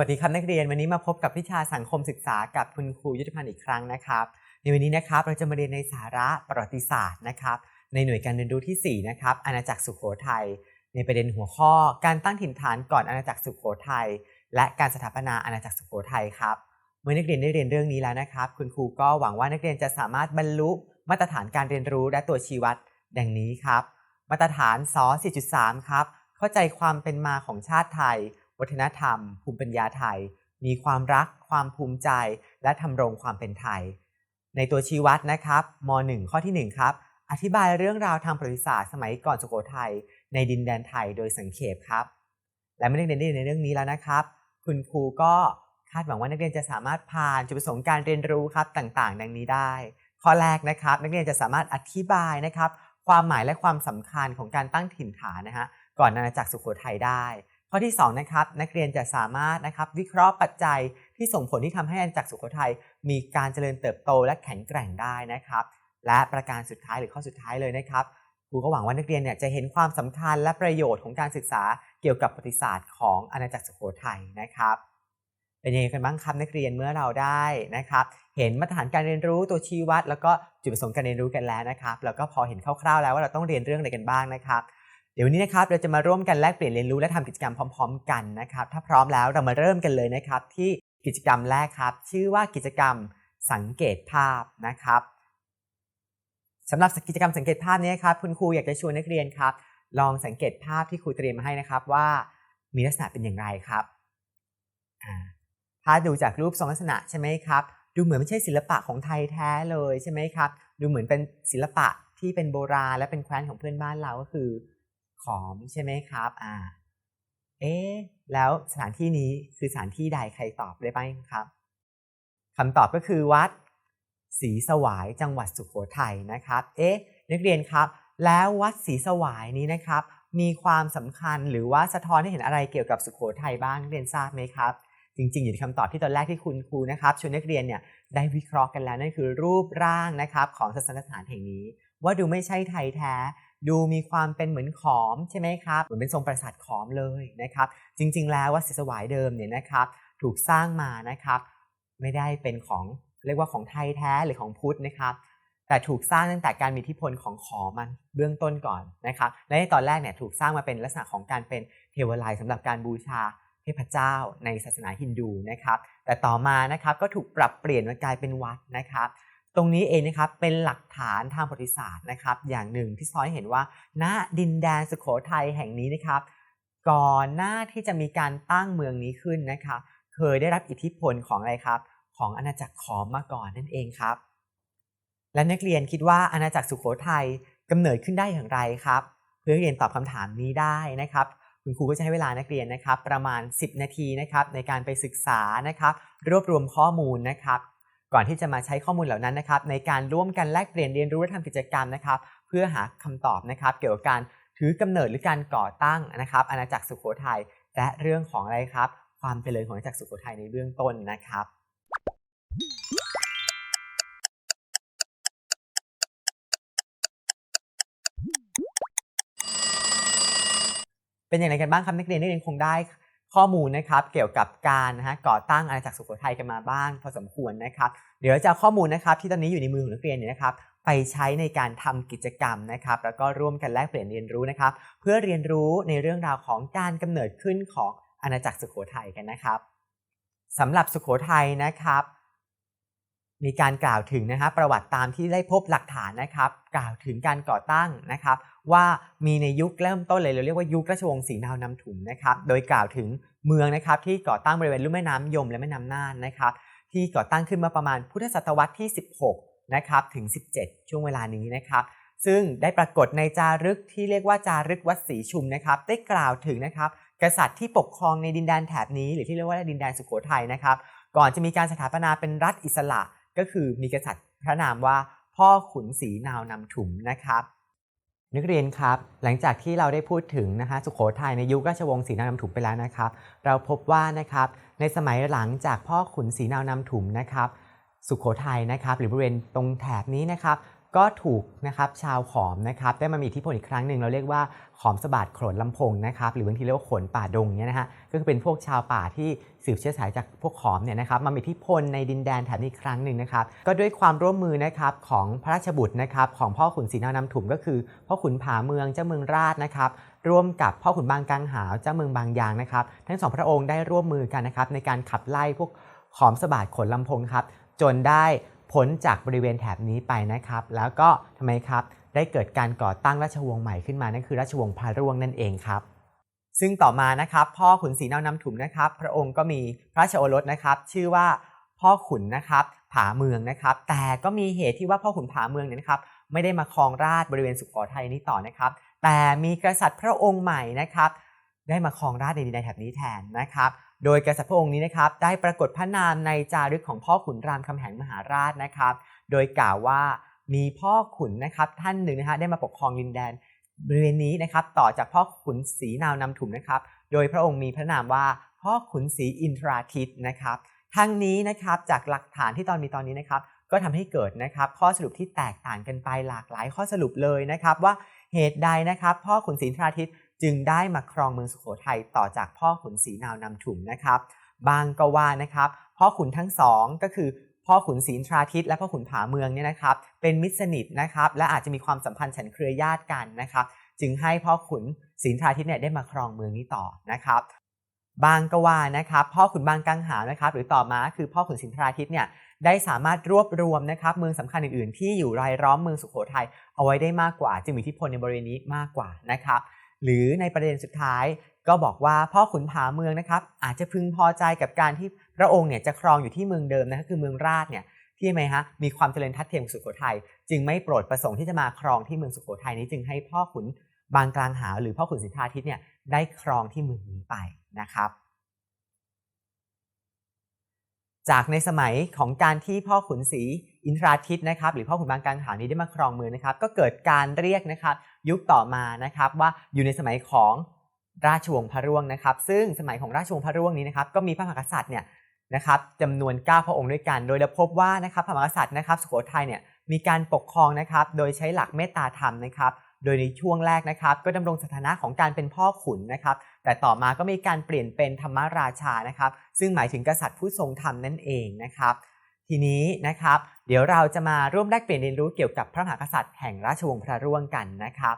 สวัสดีครับนักเรียนวันนี้มาพบกับวิชาสังคมศึกษากับคุณครูยุทธพันธ์อีกครั้งนะครับ ในวันนี้นะครับเราจะมาเรียนในสาระประวัติศาสตร์นะครับ ในหน่วยการเรียนรู้ที่ 4 นะครับ อาณาจักรสุโขทัยในประเด็นหัวข้อ การตั้งถิ่นฐานก่อนอาณาจักรสุโขทัยและการสถาปนาอาณาจักรสุโขทัยครับ เมื่อนักเรียนได้เรียนเรื่องนี้แล้วนะครับ คุณครูก็หวังว่านักเรียนจะสามารถบรรลุมาตรฐานการเรียนรู้และตัวชี้วัดดังนี้ครับ มาตรฐานส 4.3 ครับเข้าใจความเป็นมาของชาติไทย วัฒนธรรม ภูมิปัญญาไทย มีความรัก ความภูมิใจ และทำรงความเป็นไทย ในตัวชี้วัดนะครับม .1 ข้อทีหนึ่1 ครับ อธิบายเรื่องราวทางประวัติศาสตร์สมัยก่อนสุโขทัยในดินแดนไทยโดยสังเขปครับ และเมื่อนักเรียนได้เรียนในเรื่องนี้แล้วนะครับ คุณครูก็คาดหวังว่านักเรียนจะสามารถผ่านจุดประสงค์การเรียนรู้ครับต่างๆ ดังนี้ได้ ข้อแรกนะครับ นักเรียนจะสามารถอธิบายนะครับ ความหมายและความสำคัญของการตั้งถิ่นฐานนะฮะก่อนอาณาจักรสุโขทัยได้ ข้อที่2นะครับนักเรียนจะสามารถนะครับวิเคราะห์ปัจจัยที่ส่งผลที่ทำให้อาณาจักรสุโขทัยมีการเจริญเติบโตและแข็งแกร่งได้นะครับ และประการสุดท้ายหรือข้อสุดท้ายเลยนะครับครูก็หวังว่านักเรียนเนี่ยจะเห็นความสำคัญและประโยชน์ของการศึกษาเกี่ยวกับประวัติศาสตร์ของอาณาจักรสุโขทัยนะครับ เป็นยังไงกันบ้างครับนักเรียนเมื่อเราได้นะครับ เห็นมาตรฐานการเรียนรู้ตัวชี้วัด แล้วก็จุดประสงค์การเรียนรู้กันแล้วนะครับ แล้วก็พอเห็นคร่าวๆแล้วว่าเราต้องเรียนเรื่องอะไรกันบ้างนะครับ ดี๋ยววันนี้นะครับเราจะมาร่วมกันแลกเปลี่ยนเรียนรู้และทำกิจกรรมพร้อม ๆ กันนะครับ ถ้าพร้อมแล้วเรามาเริ่มกันเลยนะครับ ที่กิจกรรมแรกครับ ชื่อว่ากิจกรรมสังเกตภาพนะครับสำหรับกิจกรรมสังเกตภาพนี้ครับคุณครูอยากจะชวนนักเรียนครับ ลองสังเกตภาพที่ครูเตรียมมาให้นะครับว่ามีลักษณะเป็นอย่างไรครับถ้าดูจากรูปทรงลักษณะใช่ไหมครับดูเหมือนไม่ใช่ศิลปะของไทยแท้เลยใช่ไหมครับ ดูเหมือนเป็นศิลปะที่เป็นโบราณและเป็นแคว้นของเพื่อนบ้านเราก็คือ ขอมใช่ไหมครับอ่าเอ๊แล้วสถานที่นี้คือสถานที่ใดใครตอบได้บ้างครับคำตอบก็คือวัดศรีสวายจังหวัดสุขโขทัยนะครับเอ๊ะนักเรียนครับ แล้ววัดศรีสวายนี้นะครับ มีความสำคัญหรือว่าสะท้อนให้เห็นอะไรเกี่ยวกับสุขโขทัยบ้างนักเรียนทราบไหมครับ จริงๆ อยู่ในคำตอบที่ตอนแรกที่คุณครูนะครับชวนนักเรียนเนี่ยได้วิเคราะห์กันแล้วนั่นคือรูปร่างนะครับของศาสนสถานแห่งนี้ ว่าดูไม่ใช่ไทยแท้ ดูมีความเป็นเหมือนขอมใช่ไหมครับเหมือนเป็นทรงปราสาทขอมเลยนะครับ จริง ๆ แล้ววัดศรีสวายเดิมเนี่ยนะครับ ถูกสร้างมานะครับ ไม่ได้เป็นของเรียกว่าของไทยแท้หรือของพุทธนะครับ แต่ถูกสร้างตั้งแต่การมีอิทธิพลของขอมันเบื้องต้นก่อนนะครับ และในตอนแรกเนี่ยถูกสร้างมาเป็นลักษณะของการเป็นเทวไลยสำหรับการบูชาเทพเจ้าในศาสนาฮินดูนะครับ แต่ต่อมานะครับก็ถูกปรับเปลี่ยนมากลายเป็นวัดนะครับ ตรงนี้เองนะครับเป็นหลักฐานทางประวัติศาสตร์นะครับ อย่างหนึ่งที่ซ้อนเห็นว่า ณดินแดนสุโขทัยแห่งนี้นะครับ ก่อนหน้าที่จะมีการตั้งเมืองนี้ขึ้นนะครับเคยได้รับอิทธิพลของอะไรครับ ของอาณาจักรขอมมาก่อนนั่นเองครับ และนักเรียนคิดว่าอาณาจักรสุโขทัยกำเนิดขึ้นได้อย่างไรครับ เพื่อเรียนตอบคำถามนี้ได้นะครับคุณครูก็จะให้เวลานักเรียนนะครับ ประมาณ 10 นาทีนะครับในการไปศึกษานะครับ รวบรวมข้อมูลนะครับ ก่อนที่จะมาใช้ข้อมูลเหล่านั้นนะครับในการร่วมกันแลกเปลี่ยนเรียนรู้และทำกิจกรรมนะครับเพื่อหาคำตอบนะครับ เกี่ยวกับการถือกำเนิดหรือการก่อตั้งนะครับอาณาจักรสุโขทัยและเรื่องของอะไรครับ ความเจริญของอาณาจักรสุโขทัยในเบื้องต้นนะครับเป็นอย่างไรกันบ้างครับนักเรียนนักเรียนคงได้ ข้อมูลนะครับเกี่ยวกับการนะฮะก่อตั้งอาณาจักรสุโขทัยกันมาบ้างพอสมควรนะครับ เดี๋ยวจะเอาข้อมูลนะครับที่ตอนนี้อยู่ในมือของนักเรียนเนี่ยนะครับไปใช้ในการทำกิจกรรมนะครับ แล้วก็ร่วมกันแลกเปลี่ยนเรียนรู้นะครับ เพื่อเรียนรู้ในเรื่องราวของการกำเนิดขึ้นของอาณาจักรสุโขทัยกันนะครับสำหรับสุโขทัยนะครับมีการกล่าวถึงนะครับประวัติตามที่ได้พบหลักฐานนะครับ กล่าวถึงการก่อตั้งนะครับ ว่ามีในยุคเริ่มต้นเลยเราเรียกว่ายุคราชวงศ์ศรีนาวนำถุงนะครับโดยกล่าวถึงเมืองนะครับที่ก่อตั้งบริเวณลุ่มแม่น้ำยมและแม่น้ำน่านนะครับที่ก่อตั้งขึ้นมาประมาณพุทธศตวรรษที่ 16นะครับถึง 17 ช่วงเวลานี้นะครับซึ่งได้ปรากฏในจารึกที่เรียกว่าจารึกวัดศรีชุมนะครับได้กล่าวถึงนะครับกษัตริย์ที่ปกครองในดินแดนแถบนี้ หรือที่เรียกว่าดินแดนสุโขทัยนะครับก่อนจะมีการสถาปนาเป็นรัฐอิสระ ก็คือมีกษัตริย์พระนามว่าพ่อขุนศรีนาวนำถุมนะครับ นักเรียนครับ หลังจากที่เราได้พูดถึงนะคะสุโขทัยในยุคราชวงศ์ศรีนาวนำถุมไปแล้วนะครับ เราพบว่านะครับในสมัยหลังจากพ่อขุนศรีนาวนำถุมนะครับ สุโขทัยนะครับ หรือบริเวณตรงแถบนี้นะครับ ก็ถูกนะครับชาวขอมนะครับได้มามีอิทธิพลอีกครั้งหนึ่งเราเรียกว่าขอมสะบาดโขนลำพงนะครับหรือบางทีเรียกว่าขนป่าดงเนี่ยนะฮะก็คือเป็นพวกชาวป่าที่สืบเชื้อสายจากพวกขอมเนี่ยนะครับมามีอิทธิพลในดินแดนแถบนี้อีกครั้งหนึ่งนะครับก็ด้วยความร่วมมือนะครับของพระราชบุตรนะครับของพ่อขุนศรีนานำถุมก็คือ พ่อขุนผาเมืองเจ้าเมืองราชนะครับร่วมกับพ่อขุนบางกังหาวเจ้าเมืองบางยางนะครับทั้งสองพระองค์ได้ร่วมมือกันนะครับในการขับไล่พวกขอมสะบาดขนลำพงครับจนได้ พ้นจากบริเวณแถบนี้ไปนะครับ แล้วก็ทำไมครับ ได้เกิดการก่อตั้งราชวงศ์ใหม่ขึ้นมา นั่นคือราชวงศ์พระร่วงนั่นเองครับ ซึ่งต่อมานะครับ พ่อขุนศรีนาวนำถุมนะครับ พระองค์ก็มีพระราชโอรสนะครับ ชื่อว่าพ่อขุนนะครับ ผาเมืองนะครับ แต่ก็มีเหตุที่ว่าพ่อขุนผาเมืองเนี่ยนะครับ ไม่ได้มาครองราชบริเวณสุโขทัยนี้ต่อนะครับ แต่มีกษัตริย์พระองค์ใหม่นะครับ ได้มาครองราชย์ในดินแดนแถบนี้แทนนะครับ โดยกษัตริย์พระองค์นี้นะครับได้ปรากฏพระนามในจารึกของพ่อขุนรามคำแหงมหาราชนะครับ โดยกล่าวว่ามีพ่อขุนนะครับท่านหนึ่งนะฮะได้มาปกครองดินแดนบริเวณนี้นะครับต่อจากพ่อขุนศรีนาวนำถุมนะครับ โดยพระองค์มีพระนามว่าพ่อขุนศรีอินทราทิตนะครับทั้งนี้นะครับจากหลักฐานที่ตอนมีตอนนี้นะครับ ก็ทำให้เกิดนะครับ ข้อสรุปที่แตกต่างกันไปหลากหลายข้อสรุปเลยนะครับ ว่าเหตุใดนะครับ พ่อขุนศรีอินทราทิต จึงได้มาครองเมืองสุโขทัยต่อจากพ่อขุนศรีนาวนำถุมนะครับบางก็ว่านะครับพ่อขุนทั้งสองก็คือพ่อขุนศรีทราทิตและพ่อขุนผาเมืองเนี่ยนะครับ เป็นมิตรสนิทนะครับ และอาจจะมีความสัมพันธ์ฉันเครือญาติกันนะครับ จึงให้พ่อขุนศรีทราทิตเนี่ยได้มาครองเมืองนี้ต่อนะครับบางก็ว่านะครับ พ่อขุนบางกังหานะครับ หรือต่อมาคือพ่อขุนศรีอินทราทิตเนี่ยได้สามารถรวบรวมนะครับ เมืองสำคัญอื่นๆ ที่อยู่รายล้อมเมืองสุโขทัยเอาไว้ได้มากกว่า จึงมีอิทธิพลในบริเวณนี้มากกว่านะครับ หรือในประเด็นสุดท้ายก็บอกว่าพ่อขุนผาเมืองนะครับอาจจะพึงพอใจกับการที่พระองค์เนี่ยจะครองอยู่ที่เมืองเดิมนะคือเมืองราชเนี่ยที่ไหมฮะมีความเจริญทัดเทียมสุโขทัยจึงไม่โปรดประสงค์ที่จะมาครองที่เมืองสุโขทัยนี้จึงให้พ่อขุนบางกลางหาหรือพ่อขุนสินทราทิตเนี่ยได้ครองที่เมืองนี้ไปนะครับ จากในสมัยของการที่พ่อขุนศรี อินทราทิตนะครับหรือพ่อขุนบางกางหาวนี้ได้มาครองเมืองนะครับ ก็เกิดการเรียกนะครับ ยุคต่อมานะครับว่าอยู่ในสมัยของราชวงศ์พระร่วงนะครับ ซึ่งสมัยของราชวงศ์พระร่วงนี้นะครับก็มีพระมหากษัตริย์เนี่ยนะครับจำนวน 9 พระองค์ด้วยกัน โดยเราพบว่านะครับพระมหากษัตริย์นะครับสุโขทัยเนี่ยมีการปกครองนะครับ โดยใช้หลักเมตตาธรรมนะครับ โดยในช่วงแรกนะครับ ก็ดำรงสถานะของการเป็นพ่อขุนนะครับ แต่ต่อมาก็มีการเปลี่ยนเป็นธรรมราชานะครับ ซึ่งหมายถึงกษัตริย์ผู้ทรงธรรมนั่นเองนะครับ ทีนี้นะครับ เดี๋ยวเราจะมาร่วมแลกเปลี่ยนเรียนรู้เกี่ยวกับพระมหากษัตริย์แห่งราชวงศ์พระร่วงกันนะครับ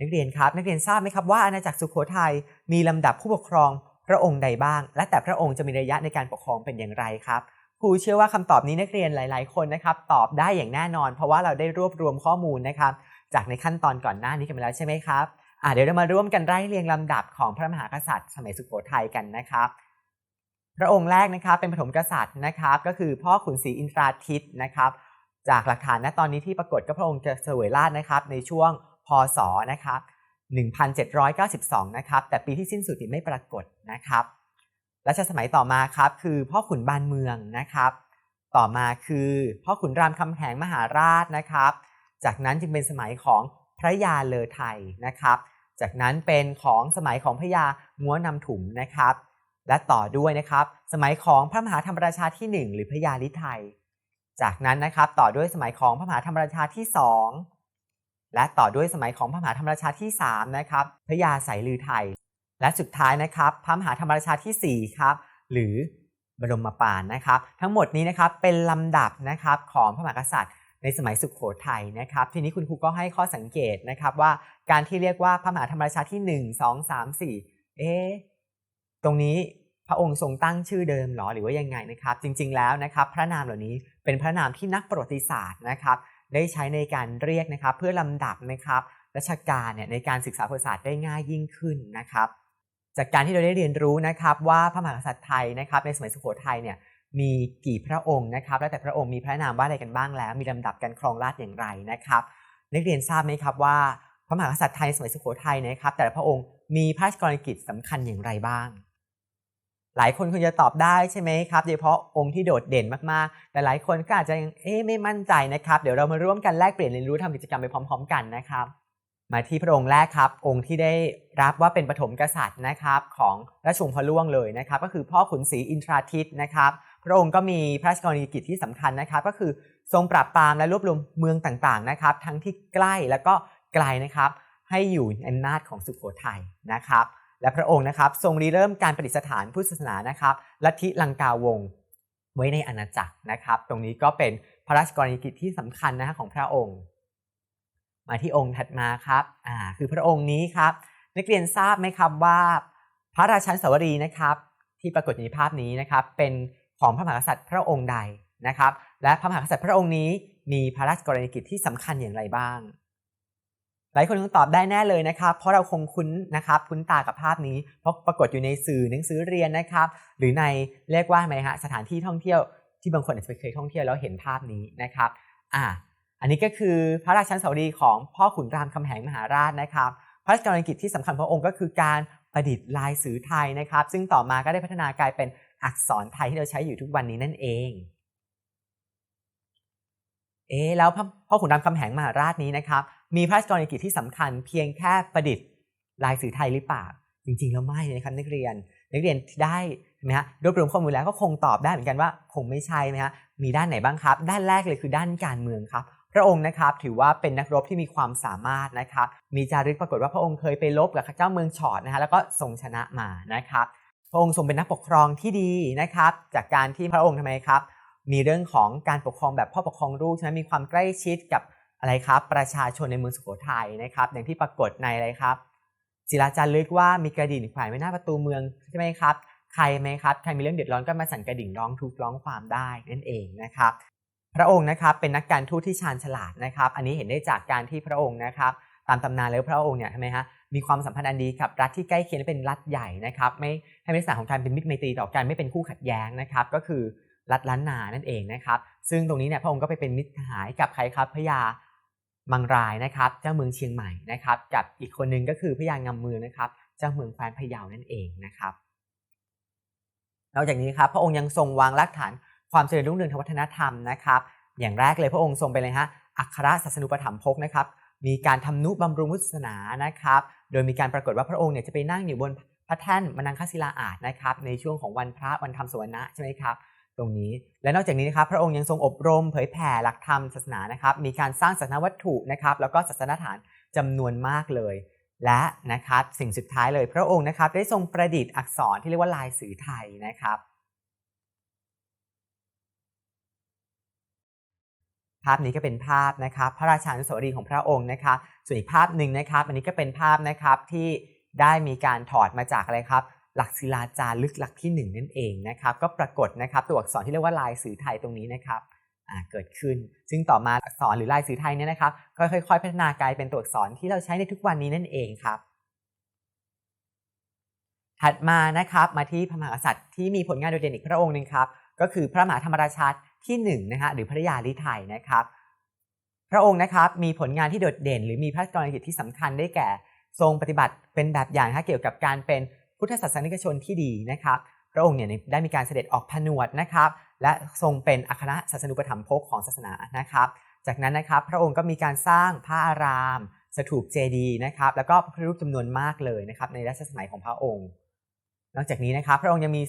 นักเรียนครับนักเรียนทราบไหมครับว่าอาณาจักรสุโขทัยมีลำดับผู้ปกครองพระองค์ใดบ้าง และแต่พระองค์จะมีระยะในการปกครองเป็นอย่างไรครับครูเชื่อว่าคำตอบนี้นักเรียนหลาย ๆ คนนะครับตอบได้อย่างแน่นอน เพราะว่าเราได้รวบรวมข้อมูลนะครับจากในขั้นตอนก่อนหน้านี้กันไปแล้วใช่ไหมครับอ่าเดี๋ยวเรามาร่วมกันไล่เรียงลำดับของพระมหากษัตริย์สมัยสุโขทัยกันนะครับ พระองค์แรกนะครับเป็นปฐมกษัตริย์นะครับ ก็คือพ่อขุนศรีอินทราทิตนะครับ จากหลักฐานณตอนนี้ที่ปรากฏก็พระองค์จะเสวยราชนะครับ ในช่วงพศนะครับ1792นะครับแต่ปีที่สิ้นสุดไม่ปรากฏนะครับรัชสมัยต่อมาครับคือพ่อขุนบานเมืองนะครับ ต่อมาคือพ่อขุนรามคำแหงมหาราชนะครับ จากนั้นจึงเป็นสมัยของพระยาเลอไทยนะครับ จากนั้นเป็นของสมัยของพระยางัวนำถุมนะครับ และต่อด้วยนะครับ สมัยของพระมหาธรรมราชาที่ 1 หรือพระยาลิไทย จากนั้นนะครับต่อด้วยสมัยของพระมหาธรรมราชาที่ 2 และต่อด้วยสมัยของพระมหาธรรมราชาที่3นะครับพระยาไสลือไทย และสุดท้ายนะครับพระมหาธรรมราชาที่4ครับหรือบรมปานนะครับ ทั้งหมดนี้นะครับเป็นลำดับนะครับของพระมหากษัตริย์ ในสมัยสุขโขทัยนะครับ ทีนี้คุณครูก็ให้ข้อสังเกตนะครับว่าการที่เรียกว่าพระมหาธรรมราชาที่ 1 2 3 4 เอ๊ะ ตรงนี้พระองค์ทรงตั้งชื่อเดิมหรอหรือว่ายังไงนะครับ จริง ๆแล้วนะครับ พระนามเหล่านี้เป็นพระนามที่นักประวัติศาสตร์นะครับ ได้ใช้ในการเรียกนะครับ เพื่อลำดับนะครับราชการเนี่ยในการศึกษาประวัติศาสตร์ได้ง่ายยิ่งขึ้นนะครับ จากการที่เราได้เรียนรู้นะครับ ว่าพระมหากษัตริย์ไทยนะครับ ในสมัยสุโขทัยเนี่ยมีกี่พระองค์นะครับ และแต่พระองค์มีพระนามว่าอะไรกันบ้างแล้ว มีลำดับการครองราชอย่างไรนะครับ นักเรียนทราบไหมครับว่าพระมหากษัตริย์ไทยสมัยสุโขทัยนะครับ แต่ละพระองค์มีพระราชกรณียกิจสำคัญอย่างไรบ้าง หลายคนคงจะตอบได้ใช่ไหมครับโดยเฉพาะองค์ที่โดดเด่นมากๆ แต่หลายคนก็อาจจะยังเอ๊ะไม่มั่นใจนะครับ เดี๋ยวเรามาร่วมกันแลกเปลี่ยนเรียนรู้ทำกิจกรรมไปพร้อม ๆ กันนะครับ มาที่พระองค์แรกครับ องค์ที่ได้รับว่าเป็นปฐมกษัตริย์นะครับของราชวงศ์พะล่วงเลยนะครับ ก็คือพ่อขุนศรีอินทราทิตนะครับ พระองค์ก็มีพระราชกรณียกิจที่สำคัญนะครับ ก็คือทรงปราบปรามและรวบรวมเมืองต่างๆนะครับ ทั้งที่ใกล้แล้วก็ไกลนะครับ ให้อยู่ในอำนาจของสุโขทัยนะครับ และพระองค์นะครับทรงริเริ่มการประดิษฐานพุทธศาสนานะครับลัทธิลังกาวงไว้ในอาณาจักรนะครับ ตรงนี้ก็เป็นพระราชกรณียกิจที่สำคัญนะฮะของพระองค์ มาที่องค์ถัดมาครับอ่าคือพระองค์นี้ครับนักเรียนทราบไหมครับว่า พระราชันสวรีนะครับ ที่ปรากฏอยู่ในภาพนี้นะครับ เป็นของพระมหากษัตริย์พระองค์ใดนะครับ และพระมหากษัตริย์พระองค์นี้มีพระราชกรณียกิจที่สำคัญอย่างไรบ้าง หลายคนคงตอบได้แน่เลยนะครับ เพราะเราคงคุ้นนะครับคุ้นตากับภาพนี้ เพราะปรากฏอยู่ในสื่อหนังสือเรียนนะครับ หรือในเรียกว่าไหมฮะสถานที่ท่องเที่ยวที่บางคนอาจจะเคยท่องเที่ยวแล้วเห็นภาพนี้นะครับอ่าอันนี้ก็คือพระราชันสวรีของพ่อขุนรามคำแหงมหาราชนะครับ พระราชกรณียกิจที่สำคัญพระองค์ก็คือการประดิษฐ์ลายสื่อไทยนะครับ ซึ่งต่อมาก็ได้พัฒนากลายเป็นอักษรไทยที่เราใช้อยู่ทุกวันนี้นั่นเอง เอ๊แล้วพ่อขุนรามคำแหงมหาราชนี้นะครับ มีพระราชกรณียกิจที่สำคัญเพียงแค่ประดิษฐ์ลายสื่อไทยหรือเปล่า จริงๆแล้วไม่นะครับนักเรียน นักเรียนได้ใช่ไหมฮะรวบรวมข้อมูลแล้วก็คงตอบได้เหมือนกันว่าคงไม่ใช่นะฮะมีด้านไหนบ้างครับ ด้านแรกเลยคือด้านการเมืองครับ พระองค์นะครับถือว่าเป็นนักรบที่มีความสามารถนะครับมีจารึกปรากฏว่าพระองค์เคยไปลบกับข้าเจ้าเมืองฉอดนะฮะแล้วก็ทรงชนะมานะครับพระองค์ทรงเป็นนักปกครองที่ดีนะครับจากการที่พระองค์ทำไมครับ มีเรื่องของการปกครองแบบพ่อปกครองลูกใช่ไหมมีความใกล้ชิดกับ อะไรครับประชาชนในเมืองสุโขทัยนะครับ อย่างที่ปรากฏในอะไรครับศิลาจารึกว่ามีกระดิ่งแขวนไว้หน้าประตูเมืองใช่ไหมครับใครไหมครับใครมีเรื่องเดือดร้อนก็มาสั่นกระดิ่งร้องทุกข์ร้องความได้นั่นเองนะครับ พระองค์นะครับเป็นนักการทูตที่ชาญฉลาดนะครับ อันนี้เห็นได้จากการที่พระองค์นะครับ ตามตำนานแล้วพระองค์เนี่ยทำไหมฮะมีความสัมพันธ์อันดีกับรัฐที่ใกล้เคียงและเป็นรัฐใหญ่นะครับไม่ให้ในลักษณะของการเป็นมิตรไมตรีต่อกันไม่เป็นคู่ขัดแย้งนะครับ ก็คือรัฐล้านนานั่นเองนะครับ ซึ่งตรงนี้เนี่ยพระองค์ก็ไปเป็นมิตรหายกับใครครับพระยา มังรายนะครับเจ้าเมืองเชียงใหม่นะครับ กับอีกคนนึงก็คือพระยางามเมือนะครับเจ้าเมืองแคว้นพะเยานั่นเองนะครับนอกจากนี้ครับพระองค์ยังทรงวางรากฐานความเจริญรุ่งเรืองทางวัฒนธรรมนะครับ อย่างแรกเลยพระองค์ทรงไปเลยฮะอัครศาสนุปถัมภกนะครับ มีการทำนุบำรุงพุทธศาสนานะครับ โดยมีการปรากฏว่าพระองค์เนี่ยจะไปนั่งอยู่บนพระแท่นมนังคศิลาอาสนะครับในช่วงของวันพระวันธรรมสวรรณะใช่ไหมครับ ตรงนี้ และนอกจากนี้นะครับพระองค์ยังทรงอบรมเผยแผ่หลักธรรมศาสนานะครับ มีการสร้างศาสนวัตถุนะครับ แล้วก็ศาสนฐานจำนวนมากเลย และนะครับสิ่งสุดท้ายเลยพระองค์นะครับได้ทรงประดิษฐ์อักษรที่เรียกว่าลายสื่อไทยนะครับภาพนี้ก็เป็นภาพนะครับพระราชานุสาวรีย์ของพระองค์นะครับส่วนอีกภาพหนึ่งนะครับ อันนี้ก็เป็นภาพนะครับที่ได้มีการถอดมาจากอะไรครับ หลักศิลาจารึกหลักที่หนึ่งนั่นเองนะครับ ก็ปรากฏนะครับตัวอักษรที่เรียกว่าลายสื่อไทยตรงนี้นะครับเกิดขึ้น ซึ่งต่อมาอักษรหรือลายสื่อไทยเนี่ยนะครับก็ค่อยๆ พัฒนากลายเป็นตัวอักษรที่เราใช้ในทุกวันนี้นั่นเองครับ ถัดมานะครับมาที่พระมหากษัตริย์ที่มีผลงานโดดเด่นอีกพระองค์หนึ่งครับก็คือพระมหาธรรมราชาที่1นงนะฮะหรือพระยาลิไทยนะครับ พระองค์นะครับมีผลงานที่โดดเด่น หรือมีพระกรณียกิจที่สำคัญได้แก่ ทรงปฏิบัติเป็นแบบอย่างเกี่ยวกับการเป็น พุทธศาสนิกชนที่ดีนะครับพระองค์เนี่ยได้มีการเสด็จออกผนวดนะครับและทรงเป็นอัครศาสนุปถัมภกของศาสนานะครับ จากนั้นนะครับพระองค์ก็มีการสร้างพระอาราม สถูปเจดีย์นะครับแล้วก็พระพุทธรูปจำนวนมากเลยนะครับในรัชสมัยของพระองค์ นอกจากนี้นะครับพระองค์ยังมี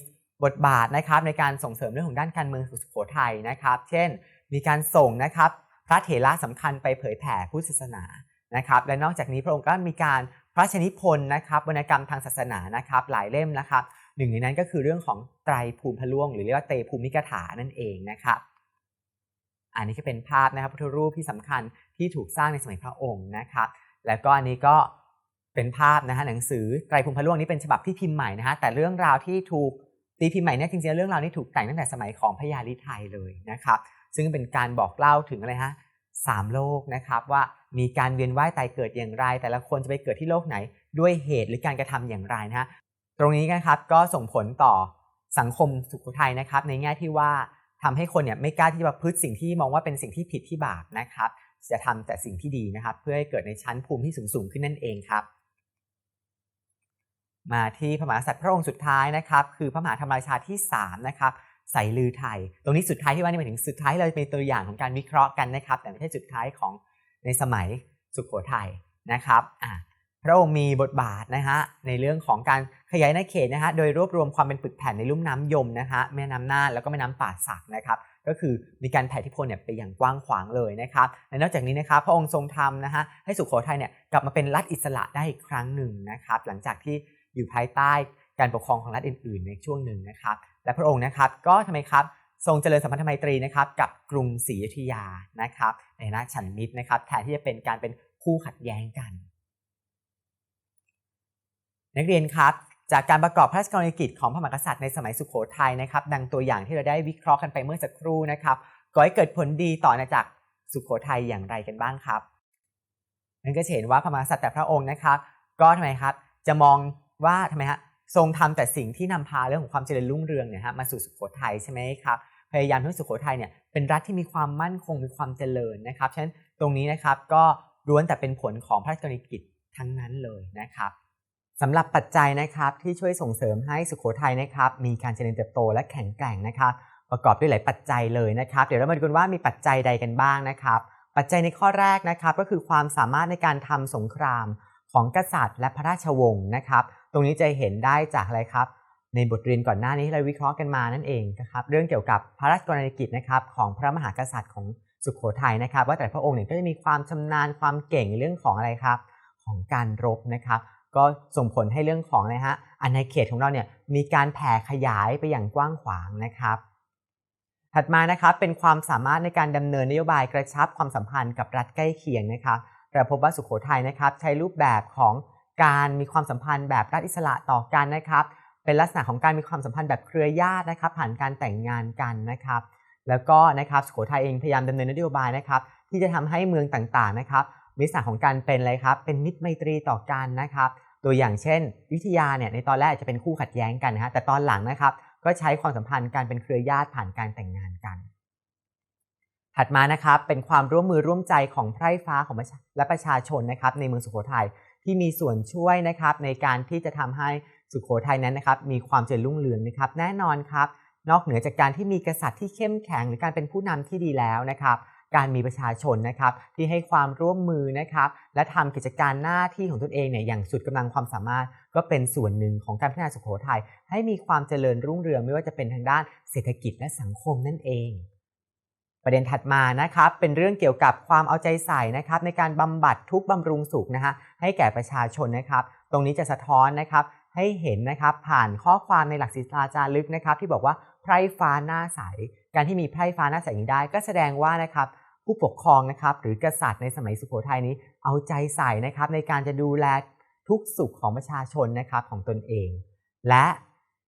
บทบาทนะครับในการส่งเสริมเรื่องของด้านการเมืองสุโขทัยนะครับ เช่น มีการส่งนะครับพระเถระสำคัญไปเผยแผ่พุทธศาสนานะครับและนอกจากนี้พระองค์ก็มีการ พระชนิพนธ์นะครับวรรณกรรมทางศาสนานะครับหลายเล่มนะครับหนึ่งในนั้นก็คือเรื่องของไตรภูมิพะล่วง หรือเรียกว่าเตภูมิกถานั่นเองนะครับอันนี้ก็เป็นภาพนะครับพุทธรูปที่สำคัญที่ถูกสร้างในสมัยพระองค์นะครับ แล้วก็อันนี้ก็เป็นภาพนะฮะหนังสือไตรภูมิพระล่วงนี้เป็นฉบับที่พิมพ์ใหม่นะฮะแต่เรื่องราวที่ถูกตีพิมพ์ใหม่เนี่ยจริงๆเรื่องราวนี้ถูกแต่งตั้งแต่สมัยของพระยาลิไทยเลยนะครับ ซึ่งเป็นการบอกเล่าถึงอะไรฮะสามโลกนะครับว่า มีการเวียนว่ายตายเกิดอย่างไร แต่ละคนจะไปเกิดที่โลกไหน ด้วยเหตุหรือการกระทำอย่างไรนะฮะตรงนี้นะครับก็ส่งผลต่อสังคมสุโขทัยนะครับ ในแง่ที่ว่าทำให้คนเนี่ยไม่กล้าที่จะประพฤติสิ่งที่มองว่าเป็นสิ่งที่ผิดที่บาปนะครับ จะทำแต่สิ่งที่ดีนะครับ เพื่อให้เกิดในชั้นภูมิที่สูงสูงขึ้นนั่นเองครับ มาที่พระมหากษัตริย์พระองค์สุดท้ายนะครับ คือพระมหาธรรมราชาที่3นะครับใส่ลือไทย ตรงนี้สุดท้ายที่ว่านี่หมายถึงสุดท้ายเราจะเป็นตัวอย่างของการวิเคราะห์กันนะครับ แต่ไม่ใช่สุดท้ายของ ในสมัยสุขโขทัยนะครับพระองค์มีบทบาทนะฮะในเรื่องของการขยายอาณาเขตนะฮะโดยรวบรวมความเป็นปึกแผ่นในลุ่มน้ำยมนะฮะแม่น้ำน่านแล้วก็แม่น้ำป่าสักนะครับก็คือมีการแผ่อิทธิพลเนี่ยไปอย่างกว้างขวางเลยนะครับและนอกจากนี้นะครับพระองค์ทรงทำนะฮะให้สุโขทัยเนี่ยกลับมาเป็นรัฐอิสระได้อีกครั้งหนึ่งนะครับหลังจากที่อยู่ภายใต้การปกครองของรัฐอื่น ๆ ในช่วงหนึ่งนะครับและพระองค์นะครับก็ทำไมครับทรงเจริญสัมพันธไมตรีนะครับกับกรุงศรีอยุธยานะครับ ในนะฉันมิตรนะครับแทนที่จะเป็นการเป็นคู่ขัดแย้งกัน นักเรียนครับจากการประกอบพระราชกรณียกิจของพระมหากษัตริย์ในสมัยสุขโขทัยนะครับ ดังตัวอย่างที่เราได้วิเคราะห์กันไปเมื่อสักครู่นะครับก่อให้เกิดผลดีต่ออาณาจักรสุขโขทัยอย่างไรกันบ้างครับนั่นก็เห็นว่าพระมหากษัตริย์แต่พระองค์นะครับ ก็ทำไมครับจะมองว่าทำไมฮะทรงทำแต่สิ่งที่นำพาเรื่องของความเจริญรุ่งเรืองเนี่ยฮะมาสู่สุขโขทัยใช่ไหมครับพยายามให้สุขโขทัยเนี่ย เป็นรัฐที่มีความมั่นคงมีความเจริญนะครับฉะนั้นตรงนี้นะครับก็ล้วนแต่เป็นผลของพระราชกรณียกิจทั้งนั้นเลยนะครับสำหรับปัจจัยนะครับที่ช่วยส่งเสริมให้สุขโขทัยนะครับ มีการเจริญเติบโตและแข็งแกร่งนะครับประกอบด้วยหลายปัจจัยเลยนะครับ เดี๋ยวเรามาดูกันว่ามีปัจจัยใดกันบ้างนะครับ ปัจจัยในข้อแรกนะครับก็คือความสามารถในการทำสงครามของกษัตริย์ และพระราชวงศ์นะครับ ตรงนี้จะเห็นได้จากอะไรครับ ในบทเรียนก่อนหน้านี้ที่เราวิเคราะห์กันมานั่นเองนะครับเรื่องเกี่ยวกับพระราชกรณียกิจนะครับของพระมหากษัตริย์ของสุขโขทัยนะครับ ว่าแต่พระองค์เนี่ยก็จะมีความชำนาญความเก่งเรื่องของอะไรครับ ของการรบนะครับ ก็ส่งผลให้เรื่องของนะฮะอาณาเขตของเราเนี่ยมีการแผ่ขยายไปอย่างกว้างขวางนะครับ ถัดมานะครับเป็นความสามารถในการดำเนินนโยบายกระชับความสัมพันธ์กับรัฐใกล้เคียงนะครับเราพบว่าสุขโขทัยนะครับ ใช้รูปแบบของการมีความสัมพันธ์แบบรัฐอิสระต่อกันนะครับ เป็นลักษณะของการมีความสัมพันธ์แบบเครือญาตินะครับ ผ่านการแต่งงานกันนะครับ แล้วก็นะครับสุโขทัยเองพยายามดำเนินนโยบายนะครับ ที่จะทำให้เมืองต่างๆนะครับมีลักษณะของการเป็นอะไรครับ เป็นมิตรไมตรีต่อกันนะครับ ตัวอย่างเช่นอยุธยาเนี่ยในตอนแรกอาจจะเป็นคู่ขัดแย้งกันนะฮะแต่ตอนหลังนะครับ ก็ใช้ความสัมพันธ์การเป็นเครือญาติผ่านการแต่งงานกัน ถัดมานะครับเป็นความร่วมมือร่วมใจของไพร่ฟ้าของประชาและประชาชนนะครับ ในเมืองสุโขทัยที่มีส่วนช่วยนะครับในการที่จะทำให้ สุโขทัยนั้นนะครับมีความเจริญรุ่งเรืองนะครับแน่นอนครับ นอกเหนือจากการที่มีกษัตริย์ที่เข้มแข็งหรือการเป็นผู้นำที่ดีแล้วนะครับ การมีประชาชนนะครับที่ให้ความร่วมมือนะครับและทำกิจการหน้าที่ของตนเองเนี่ยอย่างสุดกำลังความสามารถ ก็เป็นส่วนหนึ่งของการพัฒนาสุโขทัยให้มีความเจริญรุ่งเรืองไม่ว่าจะเป็นทางด้านเศรษฐกิจและสังคมนั่นเองประเด็นถัดมานะครับเป็นเรื่องเกี่ยวกับความเอาใจใส่นะครับในการบำบัดทุกข์บำรุงสุขนะฮะให้แก่ประชาชนนะครับ ตรงนี้จะสะท้อนนะครับ ให้เห็นนะครับผ่านข้อความในหลักศิลาจารึกนะครับ ที่บอกว่าไพร่ฟ้าหน้าใส การที่มีไพร่ฟ้าหน้าใสอย่างนี้ได้ ก็แสดงว่านะครับผู้ปกครองนะครับหรือกษัตริย์ในสมัยสุโขทัยนี้เอาใจใส่นะครับในการจะดูแลทุกสุขของประชาชนนะครับของตนเอง และ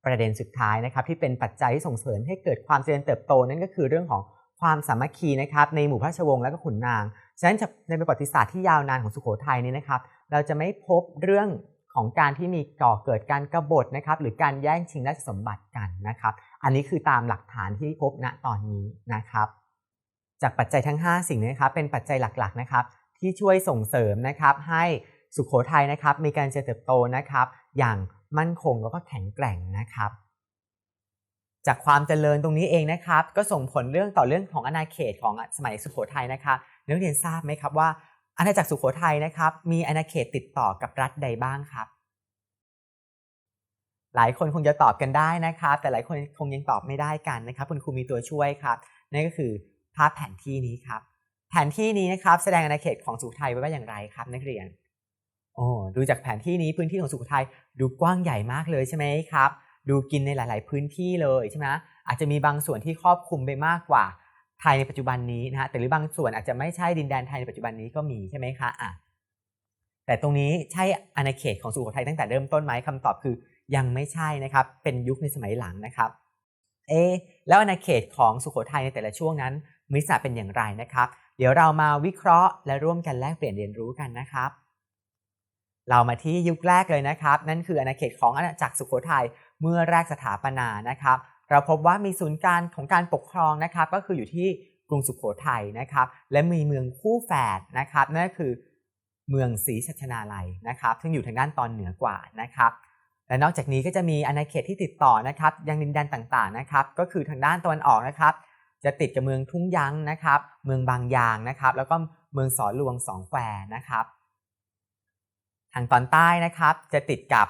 ประเด็นสุดท้ายนะครับที่เป็นปัจจัยที่ส่งเสริมให้เกิดความเจริญเติบโตนั่นก็คือเรื่องของความสามัคคีนะครับในหมู่พระราชวงศ์และก็ขุนนาง ฉะนั้นในประวัติศาสตร์ที่ยาวนานของสุโขทัยนี้นะครับ เราจะไม่พบเรื่อง ของการที่มีก่อเกิดการกบฏนะครับ หรือการแย่งชิงราชสมบัติกันนะครับ อันนี้คือตามหลักฐานที่พบณตอนนี้นะครับ จากปัจจัยทั้ง 5 สิ่งนี้นะครับ เป็นปัจจัยหลักๆนะครับ ที่ช่วยส่งเสริมนะครับ ให้สุโขทัยนะครับ มีการเจริญเติบโตนะครับ อย่างมั่นคงแล้วก็แข็งแกร่งนะครับ จากความเจริญตรงนี้เองนะครับ ก็ส่งผลเรื่องต่อเรื่องของอาณาเขตของสมัยสุโขทัยนะครับนักเรียนทราบไหมครับว่า อาณาจักรสุโขทัยนะครับ มีอาณาเขตติดต่อกับรัฐใดบ้างครับ หลายคนคงจะตอบกันได้นะครับ แต่หลายคนคงยังตอบไม่ได้กันนะครับ คุณครูมีตัวช่วยครับนั่นก็คือภาพแผนที่นี้ครับ แผนที่นี้นะครับ แสดงอาณาเขตของสุโขทัยไว้ว่าอย่างไรครับนักเรียนโอ้ดูจากแผนที่นี้พื้นที่ของสุโขทัยดูกว้างใหญ่มากเลยใช่ไหมครับ ดูกินในหลาย ๆ พื้นที่เลยใช่ไหมอาจจะมีบางส่วนที่ครอบคลุมไปมากกว่า ไทยในปัจจุบันนี้นะฮะแต่หรือบางส่วนอาจจะไม่ใช่ดินแดนไทยในปัจจุบันนี้ก็มีใช่ไหมคะอะแต่ตรงนี้ใช่อาณาเขตของสุโขทัยตั้งแต่เริ่มต้นไหมคำตอบคือ ยังไม่ใช่นะครับ เป็นยุคในสมัยหลังนะครับเอแล้วอาณาเขตของสุโขทัยในแต่ละช่วงนั้นมิสาเป็นอย่างไรนะครับ เดี๋ยวเรามาวิเคราะห์และร่วมกันแลกเปลี่ยนเรียนรู้กันนะครับ เรามาที่ยุคแรกเลยนะครับ นั่นคืออาณาเขตของอาณาจักรสุโขทัยเมื่อแรกสถาปนานะครับ เราพบว่ามีศูนย์การของการปกครองนะครับ ก็คืออยู่ที่กรุงสุโขทัยนะครับ และมีเมืองคู่แฝดนะครับนั่นก็คือเมืองศรีสัชนาลัยนะครับซึ่งอยู่ทางด้านตอนเหนือกว่านะครับ และนอกจากนี้ก็จะมีอาณาเขตที่ติดต่อนะครับ ยังดินแดนต่างๆนะครับ ก็คือทางด้านตะวันออกนะครับ จะติดกับเมืองทุ่งยั้งนะครับ เมืองบางยางนะครับ แล้วก็เมืองสอนหลวงสองแควนะครับ ทางตอนใต้นะครับจะติดกับ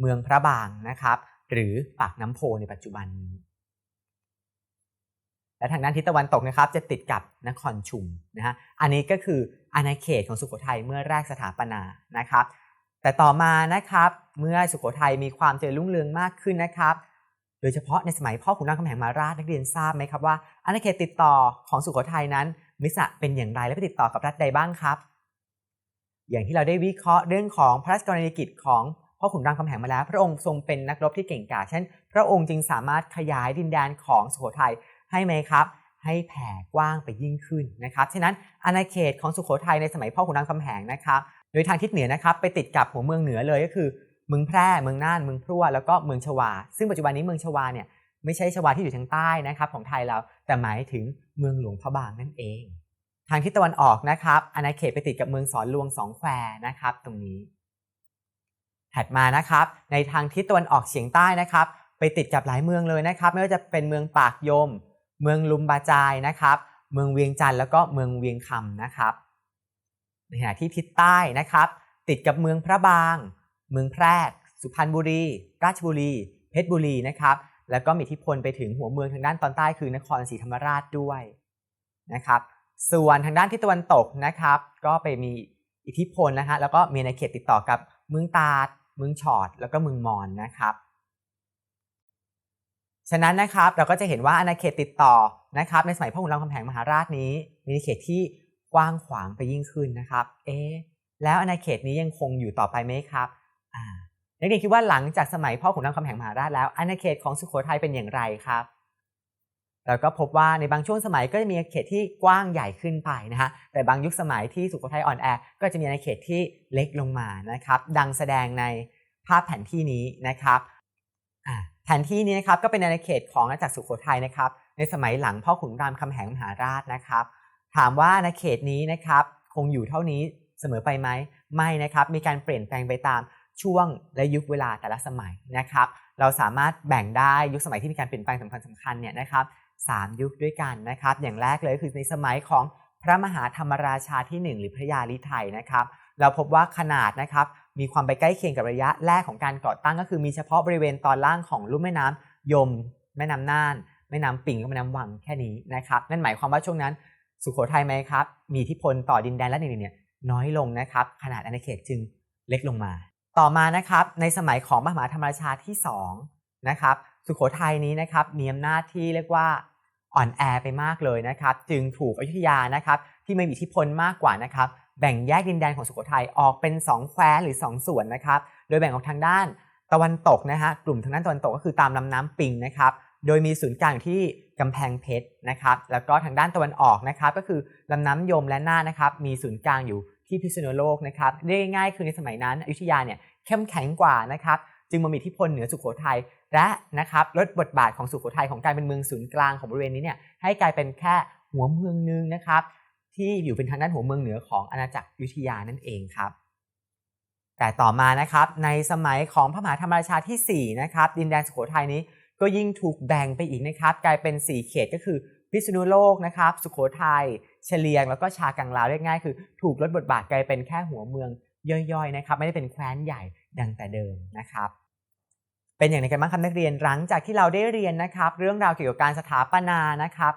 เมืองพระบางนะครับ หรือปากน้ำโพในปัจจุบันนี้และทางด้านทิศตะวันตกนะครับ จะติดกับนครชุมนะฮะอันนี้ก็คืออาณาเขตของสุโขทัยเมื่อแรกสถาปนานะครับ แต่ต่อมานะครับเมื่อสุโขทัยมีความเจริญรุ่งเรืองมากขึ้นนะครับ โดยเฉพาะในสมัยพ่อขุนรามคำแหงมาราชนักเรียนทราบไหมครับว่าอาณาเขตติดต่อของสุโขทัยนั้นมิสะเป็นอย่างไรและไปติดต่อกับรัฐใดบ้างครับ อย่างที่เราได้วิเคราะห์เรื่องของพระราชกรณียกิจของ พ่อขุนรามคำแหงมาแล้ว พระองค์ทรงเป็นนักรบที่เก่งกาจเช่น พระองค์จึงสามารถขยายดินแดนของสุโขทัยให้ไหมครับ ให้แผ่กว้างไปยิ่งขึ้นนะครับฉะนั้นอาณาเขตของสุโขทัยในสมัยพ่อขุนรามคำแหงนะครับโดยทางทิศเหนือนะครับไปติดกับหัวเมืองเหนือเลยก็คือเมืองแพร่เมืองน่านเมืองพรั่วแล้วก็เมืองชวา ซึ่งปัจจุบันนี้เมืองชวาเนี่ยไม่ใช่ชวาที่อยู่ทางใต้นะครับของไทยเราแต่หมายถึงเมืองหลวงพระบางนั่นเอง ทางทิศตะวันออกนะครับอาณาเขตไปติดกับเมืองสอนลวงสองแควนะครับตรงนี้ ถัดมานะครับ ในทางทิศตะวันออกเฉียงใต้นะครับ ไปติดกับหลายเมืองเลยนะครับ ไม่ว่าจะเป็นเมืองปากยม เมืองลุมบาจายนะครับ เมืองเวียงจันทร์แล้วก็เมืองเวียงคำนะครับในขณะที่ทิศใต้นะครับ ติดกับเมืองพระบาง เมืองแพร่สุพรรณบุรี ราชบุรี เพชรบุรีนะครับ แล้วก็มีอิทธิพลไปถึงหัวเมืองทางด้านตอนใต้คือนครศรีธรรมราชด้วยนะครับ ส่วนทางด้านทิศตะวันตกนะครับ ก็ไปมีอิทธิพลนะฮะแล้วก็มีในเขตติดต่อกับเมืองตาด เมืองชอดแล้วก็เมืองมอนนะครับ ฉะนั้นนะครับเราก็จะเห็นว่าอาณาเขตติดต่อนะครับในสมัยพระขุนรามคำแหงมหาราชนี้มีเขตที่กว้างขวางไปยิ่งขึ้นนะครับ เอ๊ะแล้วอาณาเขตนี้ยังคงอยู่ต่อไปไหมครับอ่านักเรียนคิดว่าหลังจากสมัยพ่อขุนรามคำแหงมหาราชแล้วอาณาเขตของสุโขทัยเป็นอย่างไรครับ เราก็พบว่าในบางช่วงสมัยก็จะมีเขตที่กว้างใหญ่ขึ้นไปนะฮะ แต่บางยุคสมัยที่สุโขทัยอ่อนแอ ก็จะมีอาณาเขตที่เล็กลงมานะครับ ดังแสดงในภาพแผนที่นี้นะครับแผนที่นี้นะครับก็เป็นอาณาเขตของอาณาจักรสุโขทัยนะครับ ในสมัยหลังพ่อขุนรามคำแหงมหาราชนะครับ ถามว่าอาณาเขตนี้นะครับคงอยู่เท่านี้เสมอไปไหมไม่นะครับ มีการเปลี่ยนแปลงไปตามช่วงและยุคเวลาแต่ละสมัยนะครับ เราสามารถแบ่งได้ยุคสมัยที่มีการเปลี่ยนแปลงสำคัญสำคัญเนี่ยนะครับ สามยุคด้วยกันนะครับ อย่างแรกเลยคือในสมัยของพระมหาธรรมราชาที่ 1 หรือพระยาลิไทยนะครับ เราพบว่าขนาดนะครับมีความไปใกล้เคียงกับระยะแรกของการก่อตั้งก็คือมีเฉพาะบริเวณตอนล่างของลุ่มแม่น้ำยม แม่น้ำน่าน แม่น้ำปิ่งกับแม่น้ำวังแค่นี้นะครับนั่นหมายความว่าช่วงนั้น สุโขทัยไหมครับ มีอิทธิพลต่อดินแดนและอื่นๆเนี่ยน้อยลงนะครับ ขนาดอาณาเขตจึงเล็กลงมา ต่อมานะครับในสมัยของมหาธรรมราชาที่2นะครับสุโขทัยนี้นะครับมีอำนาจที่เรียกว่า อ่อนแอไปมากเลยนะครับ จึงถูกอยุธยานะครับ ที่มีอิทธิพลมากกว่านะครับ แบ่งแยกดินแดนของสุโขทัยออกเป็น 2 แคว้นหรือ 2 ส่วนนะครับ โดยแบ่งออกทางด้านตะวันตกนะฮะกลุ่มทางด้านตะวันตกก็คือตามลำน้ำปิงนะครับ โดยมีศูนย์กลางที่กำแพงเพชรนะครับ แล้วก็ทางด้านตะวันออกนะครับ ก็คือลำน้ำยมและน่านนะครับ มีศูนย์กลางอยู่ที่พิษณุโลกนะครับเรียกง่ายๆคือในสมัยนั้นอยุธยาเนี่ยเข้มแข็งกว่านะครับ จึงมามีอิทธิพลเหนือสุโขทัย และนะครับลดบทบาทของสุโขทัยของการเป็นเมืองศูนย์กลางของบริเวณนี้เนี่ยให้กลายเป็นแค่หัวเมืองนึงนะครับที่อยู่เป็นทางด้านหัวเมืองเหนือของอาณาจักรยุธยานั่นเองครับ แต่ต่อมานะครับในสมัยของพระมหาธรรมราชาที่ 4 นะครับ ดินแดนสุโขทัยนี้ก็ยิ่งถูกแบ่งไปอีกนะครับ กลายเป็น 4 เขตก็คือพิษณุโลกนะครับ สุโขทัยเฉลียง แล้วก็ชากังลาวเรียกง่ายคือ ถูกลดบทบาทกลายเป็นแค่หัวเมืองย่อยๆนะครับ ไม่ได้เป็นแคว้นใหญ่ดังแต่เดิมนะครับ เป็นอย่างไรกันบ้างครับนักเรียนหลังจากที่เราได้เรียนนะครับ เรื่องราวเกี่ยวกับการสถาปนานะครับ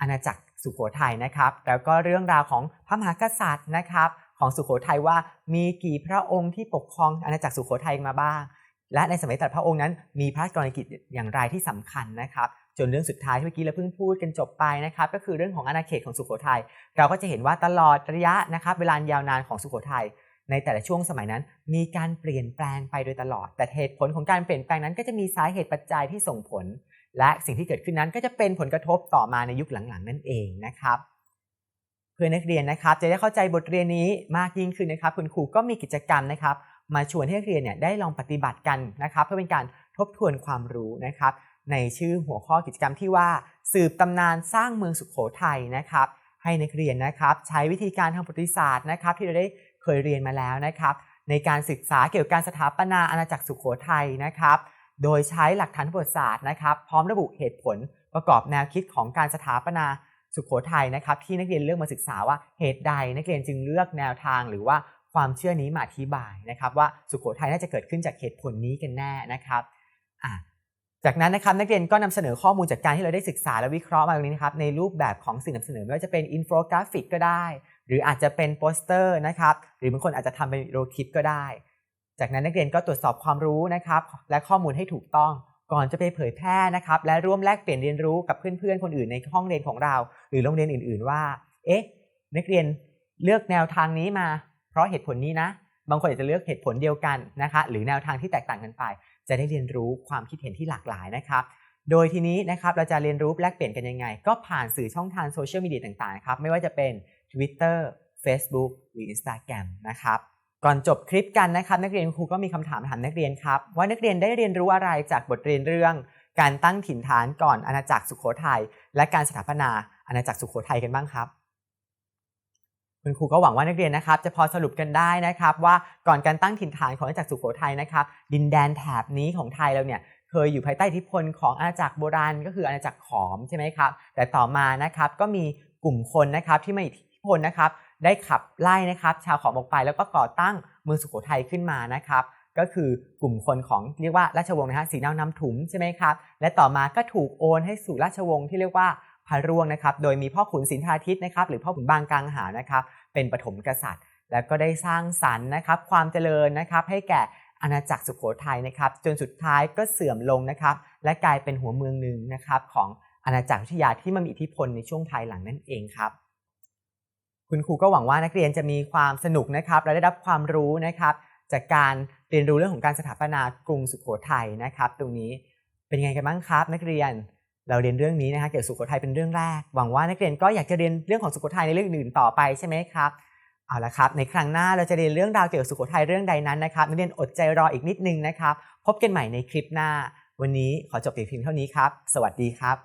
อาณาจักรสุโขทัยนะครับ แล้วก็เรื่องราวของพระมหากษัตริย์นะครับ ของสุโขทัยว่ามีกี่พระองค์ที่ปกครองอาณาจักรสุโขทัยมาบ้าง และในสมัยแต่ละพระองค์นั้น มีพระราชกรณีกิจอย่างไรที่สำคัญนะครับ จนเรื่องสุดท้ายที่เมื่อกี้เราเพิ่งพูดกันจบไปนะครับ ก็คือเรื่องของอาณาเขตของสุโขทัยเราก็จะเห็นว่าตลอดระยะนะครับ เวลายาวนานของสุโขทัย ในแต่ละช่วงสมัยนั้น มีการเปลี่ยนแปลงไปโดยตลอด แต่เหตุผลของการเปลี่ยนแปลงนั้น ก็จะมีสาเหตุปัจจัยที่ส่งผล และสิ่งที่เกิดขึ้นนั้นก็จะเป็นผลกระทบต่อมาในยุคหลังๆ นั่นเองนะครับ เพื่อนักเรียนนะครับ จะได้เข้าใจบทเรียนนี้มากยิ่งขึ้นนะครับ คุณครูก็มีกิจกรรมนะครับ มาชวนให้นักเรียนเนี่ยได้ลองปฏิบัติกันนะครับ เพื่อเป็นการทบทวนความรู้นะครับ ในชื่อหัวข้อกิจกรรมที่ว่า สืบตำนานสร้างเมืองสุขโขทัยนะครับ ให้นักเรียนนะครับ ใช้วิธีการทางประวัติศาสตร์นะครับ ที่เราได้ ยเรียนมาแล้วนะครับ ในการศึกษาเกี่ยวกับการสถาปนาอาณาจักรสุขโขทัยนะครับ โดยใช้หลักฐานประวัติศาสตร์นะครับ พร้อมระบุเหตุผลประกอบแนวคิดของการสถาปนาสุขโขทัยนะครับ ที่นักเรียนเลือกมาศึกษาว่าเหตุใดนักเรียนจึงเลือกแนวทางหรือว่าความเชื่อนี้มาอธิบายนะครับว่าสุโขทัยน่าจะเกิดขึ้นจากเหตุผลนี้กันแน่นะครับจากนั้นนะครับนักเรียนก็นำเสนอข้อมูลจากการที่เราได้ศึกษาและวิเคราะห์มาตรงนี้นะครับในรูปแบบของสิ่งนำเสนอไม่ว่าจะเป็นอินโฟกราฟิกก็ได้ หรืออาจจะเป็นโปสเตอร์นะครับ หรือบางคนอาจจะทำเป็นวิดีโอคลิปก็ได้ จากนั้นนักเรียนก็ตรวจสอบความรู้นะครับ และข้อมูลให้ถูกต้องก่อนจะไปเผยแพร่นะครับ และร่วมแลกเปลี่ยนเรียนรู้กับเพื่อนๆ คนอื่นในห้องเรียนของเรา หรือโรงเรียนอื่น ๆ ว่า เอ๊ะ นักเรียนเลือกแนวทางนี้มา เพราะเหตุผลนี้นะ บางคนอาจจะเลือกเหตุผลเดียวกันนะคะ หรือแนวทางที่แตกต่างกันไป จะได้เรียนรู้ความคิดเห็นที่หลากหลายนะครับ โดยทีนี้นะครับเราจะเรียนรู้แลกเปลี่ยนกันยังไง ก็ผ่านสื่อช่องทางโซเชียลมีเดียต่างๆครับไม่ว่าจะเป็น Twitter Facebook หรือ Instagram นะครับ ก่อนจบคลิปกันนะครับ นักเรียนครูก็มีคำถามถามนักเรียนครับ ว่านักเรียนได้เรียนรู้อะไรจากบทเรียนเรื่อง การตั้งถิ่นฐานก่อนอาณาจักรสุขโขทัยและการสถาปนาอาณาจักรสุขโขทัยกันบ้างครับคุณครูก็หวังว่านักเรียนนะครับ จะพอสรุปกันได้นะครับ ว่าก่อนการตั้งถิ่นฐานของอาณาจักรสุโขทัยนะครับ ดินแดนแถบนี้ของไทยเราเนี่ยเคยอยู่ภายใต้อิทธิพลของอาณาจักรโบราณก็คืออาณาจักรขอมใช่ไหมครับ แต่ต่อมานะครับก็มีกลุ่มคนนะครับที่มีอิทธิ พลนะครับ ได้ขับไล่นะครับ ชาวขอมออกไปแล้วก็ก่อตั้งเมืองสุโขทัยขึ้นมานะครับ ก็คือกลุ่มคนของเรียกว่าราชวงศ์นะฮะสีนานำถุมใช่ไหมครับ และต่อมาก็ถูกโอนให้สู่ราชวงศ์ที่เรียกว่าพระร่วงนะครับ โดยมีพ่อขุนสินธาทิตนะครับ หรือพ่อขุนบางกลางหานะครับ เป็นปฐมกษัตริย์ แล้วก็ได้สร้างสรรค์นะครับ ความเจริญนะครับให้แก่อาณาจักรสุโขทัยนะครับ จนสุดท้ายก็เสื่อมลงนะครับ และกลายเป็นหัวเมืองหนึ่งนะครับของอาณาจักรวิทยาที่มันมีอิทธิพลในช่วงภายหลังนั่นเองครับ คุณครูก็หวังว่านักเรียนจะมีความสนุกนะครับและได้รับความรู้นะครับ จากการเรียนรู้เรื่องของการสถาปนากรุงสุโขทัยนะครับ ตรงนี้เป็นยังไงกันบ้างครับ นักเรียนเราเรียนเรื่องนี้นะคะเกี่ยวกับสุโขทัยเป็นเรื่องแรก หวังว่านักเรียนก็อยากจะเรียนเรื่องของสุโขทัยในเรื่องอื่นต่อไปใช่ไหมครับเอาละครับ ในครั้งหน้าเราจะเรียนเรื่องราวเกี่ยวกับสุโขทัยเรื่องใดนั้นนะครับนักเรียนอดใจรออีกนิดนึงนะครับ พบกันใหม่ในคลิปหน้า วันนี้ขอจบเพียงเท่านี้ครับ สวัสดีครับ